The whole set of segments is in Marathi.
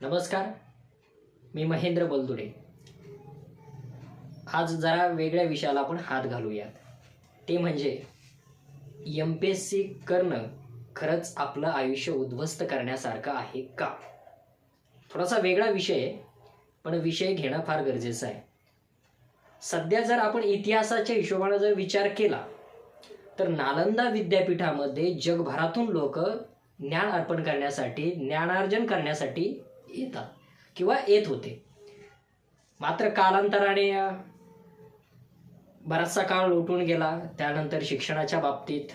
नमस्कार मी महेंद्र बलदुडे आज जरा वेगळ्या विषयाला आपण हात घालूयात. ते म्हणजे एम पी एस सी करणं खरंच आपलं आयुष्य उद्ध्वस्त करण्यासारखं आहे का? थोडासा वेगळा विषय आहे पण विषय घेणं फार गरजेचं आहे. सध्या जर आपण इतिहासाच्या हिशोबाने जर विचार केला तर नालंदा विद्यापीठामध्ये जगभरातून लोक ज्ञान अर्पण करण्यासाठी ज्ञानार्जन करण्यासाठी येतात. किंवा येत होते. मात्र कालांतराने बराचसा काळ लोटून गेला. त्यानंतर शिक्षणाच्या बाबतीत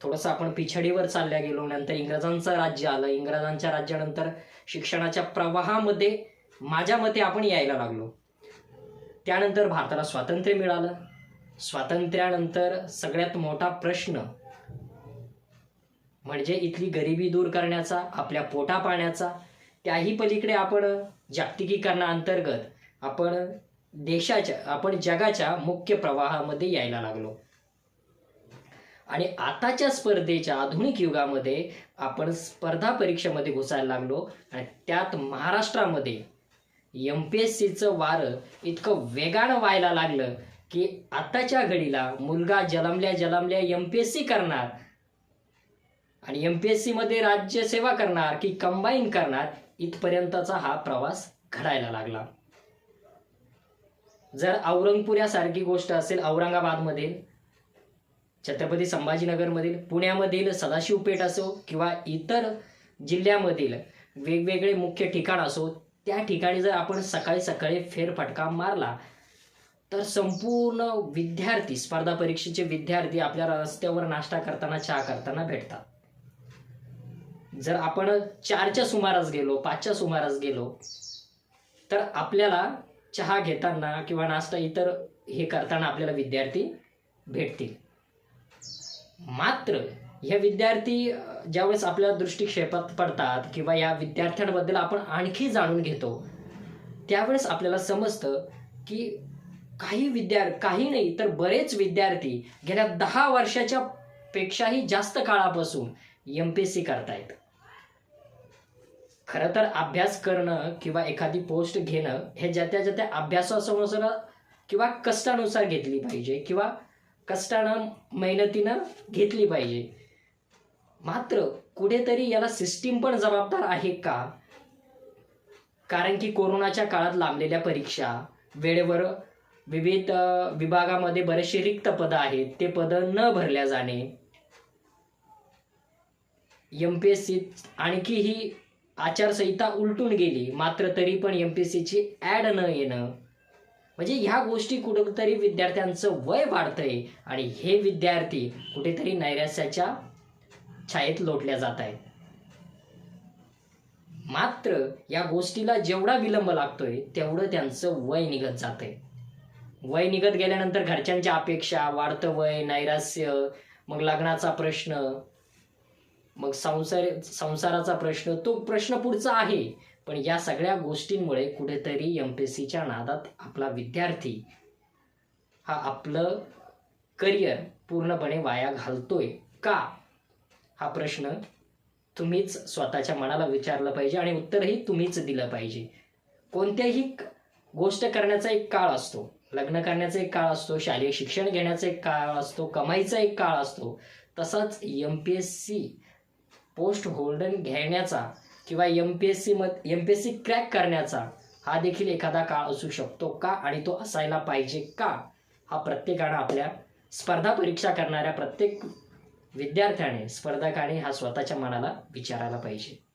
थोडंसं आपण पिछडीवर चालल्या गेलो. नंतर इंग्रजांचं राज्य आलं. इंग्रजांच्या राज्यानंतर शिक्षणाच्या प्रवाहामध्ये माझ्या मते आपण यायला लागलो. त्यानंतर भारताला स्वातंत्र्य मिळालं. स्वातंत्र्यानंतर सगळ्यात मोठा प्रश्न म्हणजे इथली गरिबी दूर करण्याचा आपल्या पोटा पाण्याचा त्याही पलीकडे आपण जागतिकीकरणाअंतर्गत आपण देशाच्या आपण जगाच्या मुख्य प्रवाहामध्ये यायला लागलो. आणि आताच्या स्पर्धेच्या आधुनिक युगामध्ये आपण स्पर्धा परीक्षेमध्ये घुसायला लागलो आणि त्यात महाराष्ट्रामध्ये एम पी एस सीचं वारं इतकं वेगानं व्हायला लागलं की आताच्या घडीला मुलगा जलमल्या जलमल्या एम पी एस सी करणार आणि एम पी एस सीमध्ये राज्यसेवा करणार की कंबाईन करणार इथपर्यंतचा हा प्रवास घडायला लागला. जर औरंगपूर यासारखी गोष्ट असेल औरंगाबादमधील छत्रपती संभाजीनगरमधील पुण्यामधील सदाशिवपेठ असो किंवा इतर जिल्ह्यामधील वेगवेगळे मुख्य ठिकाण असो त्या ठिकाणी जर आपण सकाळी सकाळी फेरफटका मारला तर संपूर्ण विद्यार्थी स्पर्धा परीक्षेचे विद्यार्थी आपल्या रस्त्यावर नाश्ता करताना चहा करताना भेटतात. जर आपण चारच्या सुमारास गेलो पाचच्या सुमारास गेलो तर आपल्याला चहा घेताना किंवा नाश्ता इतर हे करताना आपल्याला विद्यार्थी भेटतील. मात्र ह्या विद्यार्थी ज्यावेळेस आपल्या दृष्टिक्षेपात पडतात किंवा या विद्यार्थ्यांबद्दल आपण आणखी जाणून घेतो त्यावेळेस आपल्याला समजतं की काही विद्या काही नाही तर बरेच विद्यार्थी गेल्या दहा वर्षाच्या पेक्षाही जास्त काळापासून एम पी एस सी करतायत. खरं तर अभ्यास करणं किंवा एखादी पोस्ट घेणं हे ज्या त्या ज्या त्या अभ्यासासमोर किंवा कष्टानुसार घेतली पाहिजे किंवा कष्टानं मेहनतीनं घेतली पाहिजे. मात्र कुठेतरी याला सिस्टीम पण जबाबदार आहे का? कारण की कोरोनाच्या काळात लांबलेल्या परीक्षा वेळेवर विविध विभागामध्ये बरेचसे रिक्त पदं आहेत. ते पदं न भरल्या जाणे एम पी एस सी आणखी ही आचारसंहिता उलटून गेली मात्र तरी पण एम पी सीची ॲड न येणं. म्हणजे ह्या गोष्टी कुठंतरी विद्यार्थ्यांचं वय वाढतंय आणि हे विद्यार्थी कुठेतरी नैराश्याच्या छायेत लोटल्या जात आहेत मात्र या गोष्टीला जेवढा विलंब लागतोय तेवढं त्यांचं वय निघत जातंय. वय निघत गेल्यानंतर घरच्यांच्या अपेक्षा वाढतं वय नैराश्य मग लग्नाचा प्रश्न मग संसार संसाराचा प्रश्न तो प्रश्न पुढचा आहे. पण या सगळ्या गोष्टींमुळे कुठेतरी एम पी एस सीच्या नादात आपला विद्यार्थी हा आपलं करिअर पूर्णपणे वाया घालतोय का? हा प्रश्न तुम्हीच स्वतःच्या मनाला विचारलं पाहिजे आणि उत्तरही तुम्हीच दिलं पाहिजे. कोणत्याही गोष्ट करण्याचा एक काळ असतो. लग्न करण्याचा एक काळ असतो. शालेय शिक्षण घेण्याचा एक काळ असतो. कमाईचा एक काळ असतो. तसाच M P S C post holder घेण्याचा किंवा एम पी एस सी मध M P S C crack करण्याचा हा देखील एखादा काळ असू शकतो का? आणि तो असायला पाहिजे का? हा प्रत्येकानं आपल्या स्पर्धा परीक्षा करणाऱ्या प्रत्येक विद्यार्थ्याने स्पर्धकाने हा स्वतःच्या मनाला विचारायला पाहिजे.